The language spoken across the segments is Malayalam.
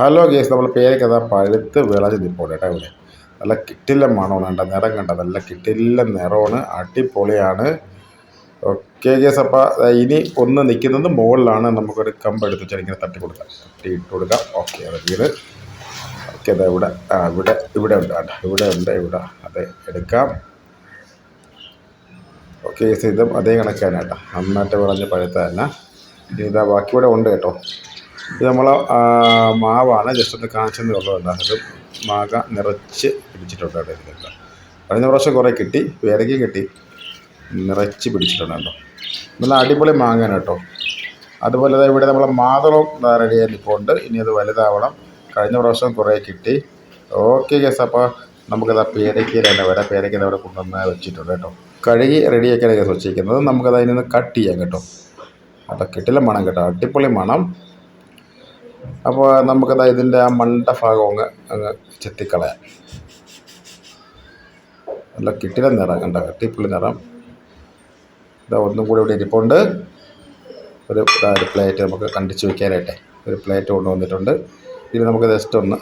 ഹലോ ഗേസ് നമ്മൾ പേരൊക്കെ അതാ പഴുത്ത് വിളഞ്ഞ് നിൽപ്പോട്ടെ കേട്ടോ ഇവിടെ. നല്ല കിട്ടില്ല മണമാണ് കണ്ട? നിറം കണ്ട? നല്ല കിട്ടില്ല നിറമാണ്. അടിപൊളിയാണ്. ഓക്കെ ഗേസ് അപ്പോൾ ഇനി ഒന്ന് നിൽക്കുന്നത് മുകളിലാണ്. നമുക്കൊരു കമ്പ് എടുത്ത് വെച്ചാൽ ഇങ്ങനെ തട്ടി കൊടുക്കാം. തട്ടി ഇട്ട് കൊടുക്കാം. ഓക്കെ അത് വീട് ഓക്കെ അതെ ഇവിടെ ആ ഇവിടെ ഇവിടെ ഉണ്ട് കേട്ടോ. ഇവിടെ ഉണ്ട് ഇവിടെ. അത് എടുക്കാം. ഓക്കെ ഗേസ് ഇതും അതേ കണക്കാണ് കേട്ടോ. നന്നായിട്ട് വിളഞ്ഞ് പഴുത്ത ഇതാ ബാക്കി ഇവിടെ ഉണ്ട് കേട്ടോ. ഇത് നമ്മൾ മാവാണ് ജസ്റ്റ് ഒന്ന് കാണിച്ചെന്ന് ഉള്ളതല്ല അത് മാങ്ങ നിറച്ച് പിടിച്ചിട്ടുണ്ട് കേട്ടോ ഇതിലൊക്കെ കഴിഞ്ഞ പ്രാവശ്യം കുറേ കിട്ടി പേരയ്ക്കും കിട്ടി. നിറച്ച് പിടിച്ചിട്ടുണ്ട് കേട്ടോ. നല്ല അടിപൊളി മാങ്ങയാണ് കേട്ടോ. അതുപോലെ തന്നെ ഇവിടെ നമ്മളെ മാതളം റെഡി ആയി നിൽപ്പുണ്ട് ഇനി അത് വലുതാവണം. കഴിഞ്ഞ പ്രാവശ്യം കുറേ കിട്ടി. ഓക്കെ ഗസ് അപ്പോൾ നമുക്കത് പേരയ്ക്ക് തന്നെ വരാം. പേരയ്ക്ക് അവിടെ കൊണ്ടുവന്ന് വെച്ചിട്ടുണ്ട് കേട്ടോ. കഴുകി റെഡിയാക്കിയാണ് ഗസ് വെച്ചിരിക്കുന്നത്. നമുക്കത് അതിൽ നിന്ന് കട്ട് ചെയ്യാം കേട്ടോ. അപ്പോൾ കിട്ടില്ല മണം കേട്ടോ. അടിപൊളി മണം. അപ്പോൾ നമുക്കത് ഇതിന്റെ ആ മണ്ട ഭാഗം അങ്ങ് അങ്ങ് ചെത്തിക്കളയാം. നല്ല കിട്ടില നിറം കണ്ട? അടിപൊളി നിറം. ഇതാ ഒന്നും കൂടി ഇവിടെ ഇരിപ്പുണ്ട്. ഒരു ഒരു പ്ലേറ്റ് നമുക്ക് കണ്ടിച്ച് വയ്ക്കാനായിട്ടെ ഒരു പ്ലേറ്റ് കൊണ്ടുവന്നിട്ടുണ്ട് ഇനി നമുക്ക് ജസ്റ്റ് ഒന്ന്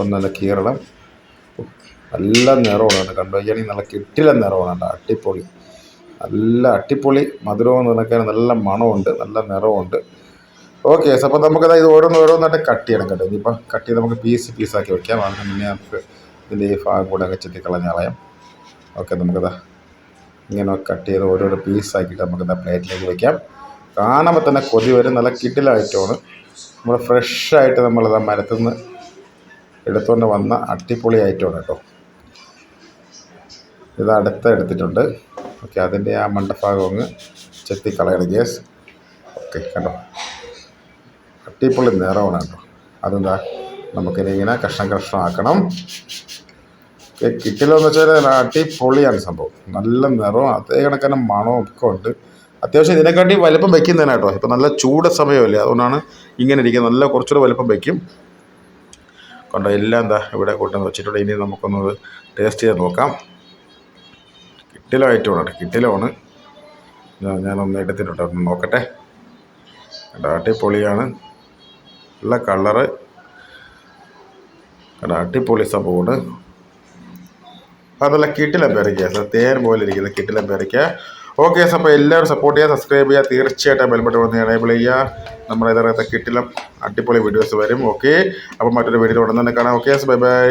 ഒന്ന് നല്ല കീറണം. നല്ല നിറമാണ് കണ്ടു? കഴിഞ്ഞാൽ നല്ല കിട്ടില നിറമാണ് അടിപൊളി. നല്ല അട്ടിപ്പൊളി മധുരവും നിനക്കാൻ നല്ല മണമുണ്ട്. നല്ല നിറമുണ്ട് ഓക്കെ അപ്പോൾ നമുക്കത് ഇത് ഓരോന്ന് ഓരോന്നായിട്ട് കട്ട് ചെയ്യണം കേട്ടോ. ഇനിയിപ്പോൾ കട്ട് ചെയ്ത് നമുക്ക് പീസ് പീസാക്കി വെക്കാം. അതിന് മുന്നേ നമുക്ക് ഇതിന്റെ ഈ ഭാഗം കൂടെ ഒക്കെ ചെത്തി കളഞ്ഞളയാം ഓക്കെ നമുക്കതാ ഇങ്ങനെ കട്ട് ചെയ്ത് ഓരോരോ പീസാക്കിയിട്ട് നമുക്കത് പ്ലേറ്റിലേക്ക് വെക്കാം. കാണുമ്പോൾ തന്നെ കൊതി വരും. നല്ല കിട്ടിലായിട്ടാണ് നമ്മൾ ഫ്രഷായിട്ട് നമ്മളത് ആ മരത്തു നിന്ന് എടുത്തുകൊണ്ട് വന്ന അടിപൊളി ഐറ്റമാണ് കേട്ടോ. ഇത് അടുത്ത എടുത്തിട്ടുണ്ട്. ഓക്കെ അതിന്റെ ആ മണ്ടഭാഗം അങ്ങ് ചെത്തി കളയണം ഗ്യാസ് ഓക്കെ കണ്ടോ? അടിപൊളി നിറമാണ് കേട്ടോ. അതെന്താ? നമുക്കിനി ഇങ്ങനെ കഷ്ണം കഷ്ണമാക്കണം. കിട്ടില്ലെന്ന് വെച്ചാൽ അടിപൊളിയാണ് സംഭവം. നല്ല നിറവും അതേ കണക്കന്നെ മണവും ഒക്കെ ഉണ്ട്. അത്യാവശ്യം ഇതിനെക്കാട്ടി വലുപ്പം വെക്കുന്നതിനാണ് കേട്ടോ. ഇപ്പം നല്ല ചൂട് സമയമല്ലേ? അതുകൊണ്ടാണ് ഇങ്ങനെ ഇരിക്കുന്നത്. നല്ല കുറച്ചുകൂടെ വലുപ്പം വെക്കും. കണ്ടോ എല്ലാം എന്താ ഇവിടെ കൊണ്ടുവന്ന് വെച്ചിട്ടുണ്ട്. ഇനി നമുക്കൊന്ന് ടേസ്റ്റ് ചെയ്ത് നോക്കാം. കിട്ടിലമായിട്ടുമാണ് കിട്ടിലോണ് ഞാനൊന്ന് എടുത്തിട്ടുണ്ട്. നോക്കട്ടെ. കേട്ടോ അടിപൊളിയാണ് നല്ല കളറ്. കേട്ടോ അടിപൊളി സംഭവമാണ് അതല്ല കിട്ടില പേരയ്ക്ക. തേൻ പോലെ ഇരിക്കുന്ന കിട്ടില പേരയ്ക്ക. ഓക്കെ അപ്പോൾ എല്ലാവരും സപ്പോർട്ട് ചെയ്യുക സബ്സ്ക്രൈബ് ചെയ്യുക. തീർച്ചയായിട്ടും ബെൽബട്ട് വന്ന് എനേബിൾ ചെയ്യുക. നമ്മുടെ ഇതിനകത്ത് കിട്ടിലും അടിപൊളി വീഡിയോസ് വരും. ഓക്കെ അപ്പോൾ മറ്റൊരു വീഡിയോ ഉടനെ തന്നെ കാണാം. Okay bye bye